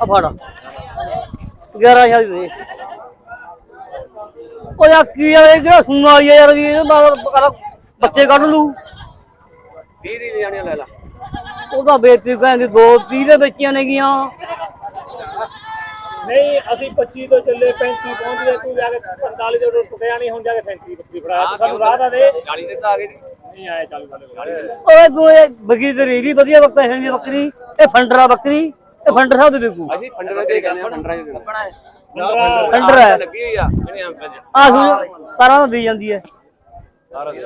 ਆ ਫੜ। 11000 ਦੀ ਦੇ। ਉਹ ਯਾ ਕੀ ਆ ਇਹ ਕਿਹੜਾ ਸੁਣਨ ਵਾਲੀ ਆ ਯਾਰ ਵੀ ਇਹ ਮਗਰ ਕਰ- ਬੱਚੇ ਕੱਢ ਲੂ 30 ਦੀ ਲੈਣੀਆਂ ਲੈ ਲਾ। ਉਹਦਾ ਬੇਤੀ ਕਹਿੰਦੀ ਦੋ 30 ਦੇ ਬੱਚੀਆਂ ਨੇਗੀਆਂ। ਨਹੀਂ ਅਸੀਂ 25 ਤੋਂ ਚੱਲੇ 35 ਪਹੁੰਚ ਗਏ ਤੂੰ ਜਾ ਕੇ 45 ਤੋਂ ਟੁੱਟਿਆ ਨਹੀਂ ਹੁਣ ਜਾ ਕੇ 37 ਬੱਕਰੀ ਫੜਾ ਤੂੰ ਸਾਨੂੰ ਰਾਹ ਦਾ ਦੇ। 40 ਦੇ ਤਾਂ ਆ ਗਏ ਜੀ। ਨਹੀਂ ਆਏ ਚੱਲ ਓਏ ਦੋਏ ਬਗੀ ਤੇ ਰੀਲੀ ਵਧੀਆ ਪੈਸੇ ਦੀ ਬੱਕਰੀ। ਇਹ ਫੰਡਰਾ ਬੱਕਰੀ ਇਹ ਫੰਡਰ ਸਾਹਿਬ ਦੇ ਅਸੀਂ ਫੰਡਰਾਂ ਦੇ ਕਹਿੰਦੇ ਆ ਫੰਡਰਾਂ ਦੇ ਦੇਣਾ। ਫੰਡਰ। ਹੈ। ਲੱਗੀ ਹੋਈ ਆ ਚ ਆ ਸੁਣ ਤਾਰਾਂ ਦੀ ਜਾਂਦੀ ਹੈ। ਸਾਰਾ ਦਿਨ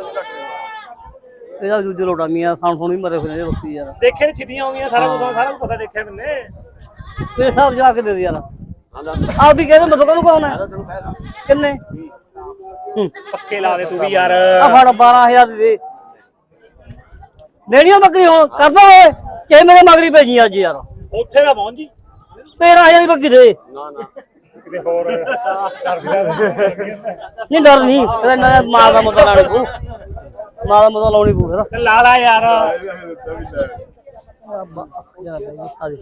ਇਹਦਾ ਦੂਜੇ ਲੋਟਾ ਮੀਆਂ ਸਾਉਣ ਸੁਣੀ ਮਰੇ ਇਹ ਬੱਕਰੀ ਯਾਰ। ਦੇਖੇ ਨੇ ਛਿੱਦੀਆਂ ਆਉਂਦੀਆਂ ਸਾਰਾ ਕੁਝ ਸਾਰਾ ਕੁਝ ਪਤਾ ਦੇਖਿਆ ਮੈਨੇ ਤੇ ਸਭ ਜਾ ਕੇ ਦੇ ਦੇ ਯਾਰ। ਹਾਂ ਦੱਸ ਆ ਵੀ ਕਹਿੰਦੇ ਮਤਲਬ ਕਹਨੂੰ ਪਾਉਣਾ ਕਿੰਨੇ? ਪੱਕੇ ਲਾ ਦੇ ਤੂੰ ਵੀ ਯਾਰ। ਆ ਫੜ 12000 ਦੀ ਦੇ। ਲੈਣੀ ਆ ਬੱਕਰੀ ਹੁਣ ਕਰਦਾ ਓਏ। ਕਿ ਮੇਰੇ ਮਗਰੀ ਪੈ ਗਈ ਅੱਜ ਯਾਰ। ਉੱਥੇ ਦਾ ਪਹੁੰਚ ਜੀ। 13000 ਦੀ ਬੱਕਰੀ ਦੇ। ਨਾ ਨਾ। ਕਿਤੇ ਹੋਰ ਨਹੀਂ ਡਰ ਨਹੀਂ। ਤੇਰਾ ਇਹਨਾਂ ਮਾਂ ਦਾ ਮੁੱਦਾ ਲਾਣੀ ਪੂ ਮਾਂ ਦਾ ਮੁੱਦਾ ਲਾਉਣੀ ਪੂ ਫਿਰ। ਲਾ ਲਾ ਯਾਰ।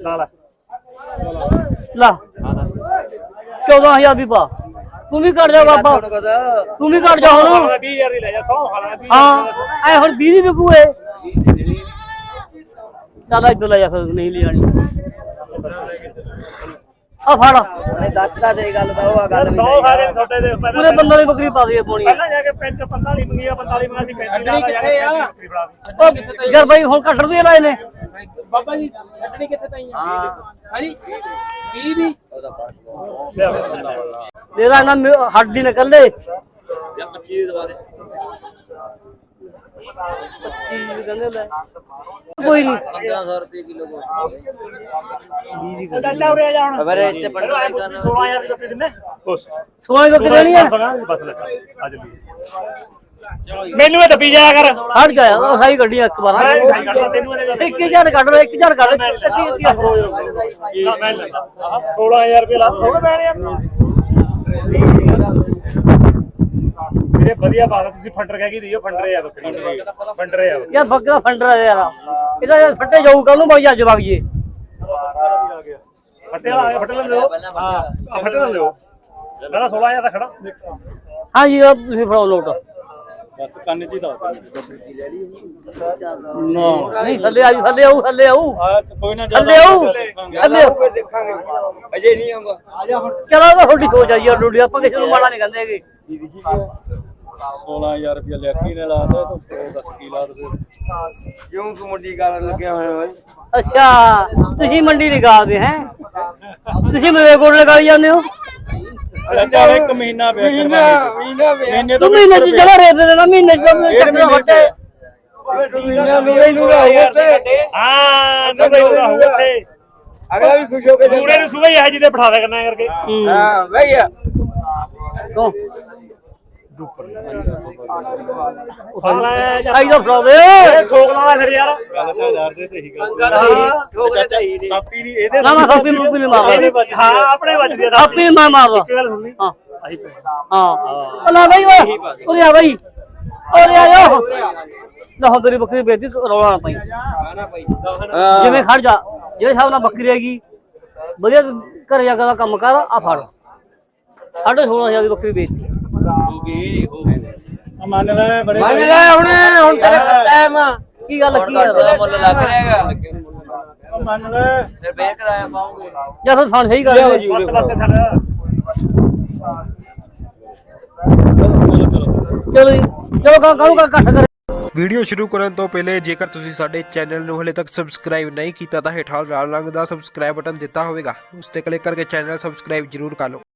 ਲਾ ਲਾ। ਲਾ। 14000 ਦੀ ਪਾ। ਤੂੰ ਵੀ ਕੱਢ ਜਾ ਬਾਬਾ। ਤੂੰ ਵੀ ਕੱਢ ਜਾ ਹੁਣ। 20000 ਦੀ ਲੈ ਜਾ 100 ਖਾਣਾ 20 ਹਾਂ ਐ ਹੁਣ 20 ਦੀ ਵਿਕੂ ਏ ਚੱਲ ਇੱਧਰ ਲੈ ਜਾ ਫਿਰ ਨਹੀਂ ਲਿਆਣੀ ਆ ਫੜ। ਨਹੀਂ ਦੱਸਦਾ ਸਹੀ ਗੱਲ ਤਾਂ ਉਹ ਆ ਗੱਲ 100 ਖਾ ਕੇ ਤੁਹਾਡੇ ਦੇ ਪੂਰੇ ਬੰਦੇ ਦੀ ਬੱਕਰੀ ਪਾ ਦੇ ਪੋਣੀ। ਪਹਿਲਾਂ ਜਾ ਕੇ 45 45 ਮੰਗੀਆ 45 ਮੰਗਾ ਸੀ 35 ਕਿੱਥੇ ਆ? ਯਾਰ ਬਾਈ ਹੁਣ ਕੱਟਣ ਵੀ ਲਾਏ ਨੇ। ਬਾਬਾ ਜੀ ਛੱਡਣੀ ਕਿੱਥੇ ਤਾਈ ਹਾਂ। ਹਾਂਜੀ। 20 ਦੀ ਤੇਰਾ ਨਾ ਮਿ- ਹੱਡੀ ਨਿਕਲ ਲੈ ਜਾਂ 25 ਦੇ ਕਹਿੰਦੇ ਲੈ। ਕੋਈ ਨਹੀਂ 1500 ਰੁਪਏ ਕਿਲੋ ਕੋ 20 ਦੀ। ਡੱਲਾ ਉਰੇ ਆ ਜਾ ਹੁਣ। ਅਬਰੇ ਇੱਥੇ ਪੰਡਰਾ ਹੀ ਕਰਨਾ 16000 ਦੀ ਕਿੰਨੇ ਬਸ। ਸੋਹਣੀ ਬੱਕਰੀ ਦੇਣੀ ਹੈ ਬਸ ਲੈ ਅੱਜ ਮੈਨੂੰ ਇਹ ਦੱਬੀ ਜਾਇਆ ਕਰ। ਹਟ ਜਾ ਉਹ ਸਾਈ ਗੱਡੀ ਇੱਕ ਵਾਰ। ਇੱਕ ਹਜ਼ਾਰ ਕੱਢ ਲਓ ਇੱਕ ਹਜ਼ਾਰ ਕੱਢ। ਆਹ, 16000 ਰੁਪਏ ਲਾ ਥੋੜਾ ਪੈਣੇ ਮੇਰੇ ਵਧੀਆ ਬਾਤ ਤੁਸੀਂ ਫੰਡਰ ਕਹਿ ਕੇ ਦਿਓ ਫੰਡਰੇ ਆ ਬੱਕਰੀ ਫੰਡਰੇ ਆ। ਯਾਰ ਬੱਕਰਾ ਫੰਡਰ ਆ ਯਾਰ। ਇਹਦਾ ਯਾਰ ਫੱਟੇ ਜਾਊ ਕੱਲ ਨੂੰ ਬਾਈ ਅੱਜ ਵਗ ਜੇ ਫੱਟੇ ਆ ਫੱਟੇ ਲੈਂਦੇ ਹੋ। ਹਾਂ ਫੱਟੇ ਲੈਂਦੇ ਹੋ। ਮੈਂ ਤਾਂ 16000 ਦਾ ਖੜਾ। ਹਾਂ ਜੀ ਤੁਸੀਂ ਫੜਾਓ ਲੋਟ। ਬਸ ਕੰਨ ਚ ਹੀ ਦੱਸ ਨਹੀਂ ਥੱਲੇ ਆਈ ਥੱਲੇ ਆਊ ਥੱਲੇ ਆਊ। ਕੋਈ ਨਾ ਥੱਲੇ ਆਊ। ਥੱਲੇ ਆਊ। ਦੇਖਾਂਗੇ। ਅਜੇ ਨਹੀਂ ਆਉਂਦਾ ਚਲੋ ਉਹ ਤੁਹਾਡੀ ਸੋਚ ਆਈ ਯਾਰ ਡੂਡੀ ਆਪਾਂ ਕਿਸੇ ਨੂੰ ਮਾੜਾ ਨਹੀਂ ਕਹਿੰਦੇ ਹੈਗੇ। 16000 ਰੁਪਏ ਲੈ ਕੇ ਨੇ ਲਾਤਾ ਤਾਂ ਦੱਸ ਕੀ ਲਾ ਦੇ ਕਿਉਂ ਤੂੰ ਮੁੰਡੀ ਕਰਨ ਲੱਗਿਆ ਹੋਇਆ ਓਏ ਅੱਛਾ ਤੁਸੀਂ ਮੰਡੀ ਲਗਾਦੇ ਹੈ? ਤੁਸੀਂ ਮੇਰੇ ਕੋਲ ਲਗਾਈ ਜਾਂਦੇ ਹੋ? ਚੱਲ ਇੱਕ ਮਹੀਨਾ ਪਿਆ ਮਹੀਨਾ ਮਹੀਨਾ ਵੇ ਮਹੀਨੇ ਤੂੰ ਮਹੀਨੇ ਚ ਜਗ੍ਹਾ ਰੇਟ ਦੇਣਾ ਮਹੀਨੇ ਚ ਚੱਕਰ ਫੱਟੇ ਮਹੀਨਾ ਮੇਰੇ ਨੂੰ ਰਹੂਗਾ ਤੇ ਹਾਂ ਤਾਂ ਬਈ ਰਹੂਗਾ ਇੱਥੇ ਅਗਲਾ ਵੀ ਖੁਸ਼ ਹੋ ਕੇ ਪੂਰੇ ਨੂੰ ਸੁਬਹ ਹੀ ਇਹ ਜਿਹਦੇ ਬਿਠਾ ਦਿਆ ਕਰਨਾ ਕਰਕੇ। ਹਾਂ ਭਈਆ ਤੋਂ। ਜਾਂ ਆਈ ਦਾ ਫੜਾ ਦੇ ਠੋਕ ਲਾਣਾ ਫਿਰ ਯਾਰ। ਗੱਲ ਤਾਂ ਹਜ਼ਾਰ ਦੇ ਤੇ ਹੀ ਗੱਲ ਠੋਕਰੇ ਤਾਂ ਹੀ ਨਹੀਂ। ਕਾਪੀ ਨਹੀਂ ਇਹਦੇ ਨਾ ਨਾ ਕਾਪੀ ਮੂਪੀ ਨਹੀਂ ਮਾਰਦਾ। ਹਾਂ ਆਪਣੇ ਵੱਜਦੀ ਆ ਕਾਪੀ ਮੈਂ ਮਾਰਦਾ। ਇੱਕ ਗੱਲ ਸੁਣਨੀ। ਹਾਂ। ਆਹੀ ਪੈ ਹਾਂ। ਅੱਲਾ ਬਈ ਓਏ। ਉਰੇ ਆ ਬਈ। ਉਰੇ ਆ ਜਾ। ਨਾ ਹੁਣ ਤੇਰੀ ਬੱਕਰੀ ਵੇਚਦੀ ਰੌਲਾ ਨਾ ਪਾਈ। ਜਿਵੇਂ ਖੜ ਜਾ। ਜਿਹੜੇ ਹਿਸਾਬ ਨਾਲ ਬੱਕਰੀ ਹੈਗੀ ਵਧੀਆ ਘਰੇ ਜਾ ਕੇ ਕੰਮ ਕਰ ਆ ਫੜ। ਸਾਢੇ 16000 ਦੀ ਬੱਕਰੀ ਵੇਚਦੀ ਮੰਨ ਲੈ ਬੜੇ ਮੰਨ ਲੈ ਹੁਣ ਹੁਣ ਤੇਰੇ ਟਾਈਮ ਆ। ਕੀ ਗੱਲ ਕੀ ਦਾ ਹੈ ਮੁੱਲ ਲੱਗ ਰਿਹਾ ਹੈਗਾ। ਮੰਨ ਲੈ। ਫਿਰ ਬੇਰ ਕਰਾਇਆ ਪਾਉਂਗੇ ਜਾਂ ਫਿਰ ਸਾਨੂੰ ਸਹੀ ਕਰ ਦੇ ਬਸ ਬਸ ਛੱਡ। ਚਲੋ ਜੀ। ਚਲੋ ਕਾ ਕਾਹਨੂੰ ਕਾ ਇਕੱਠ ਕਰ ਵੀਡੀਓ ਸ਼ੁਰੂ ਕਰਨ ਤੋਂ ਪਹਿਲੇ ਜੇਕਰ ਤੁਸੀਂ ਸਾਡੇ ਚੈਨਲ ਨੂੰ ਹਲੇ ਤੱਕ ਸਬਸਕ੍ਰਾਈਬ ਨਹੀਂ ਕੀਤਾ ਤਾਂ ਹੇਠਾਂ ਲਾਲ ਰੰਗ ਦਾ ਸਬਸਕ੍ਰਾਈਬ ਬਟਨ ਦਿੱਤਾ ਹੋਵੇਗਾ। ਉਸ ਤੇ ਕਲਿੱਕ ਕਰਕੇ ਚੈਨਲ ਸਬਸਕ੍ਰਾਈਬ ਜਰੂਰ ਕਰ ਲਓ।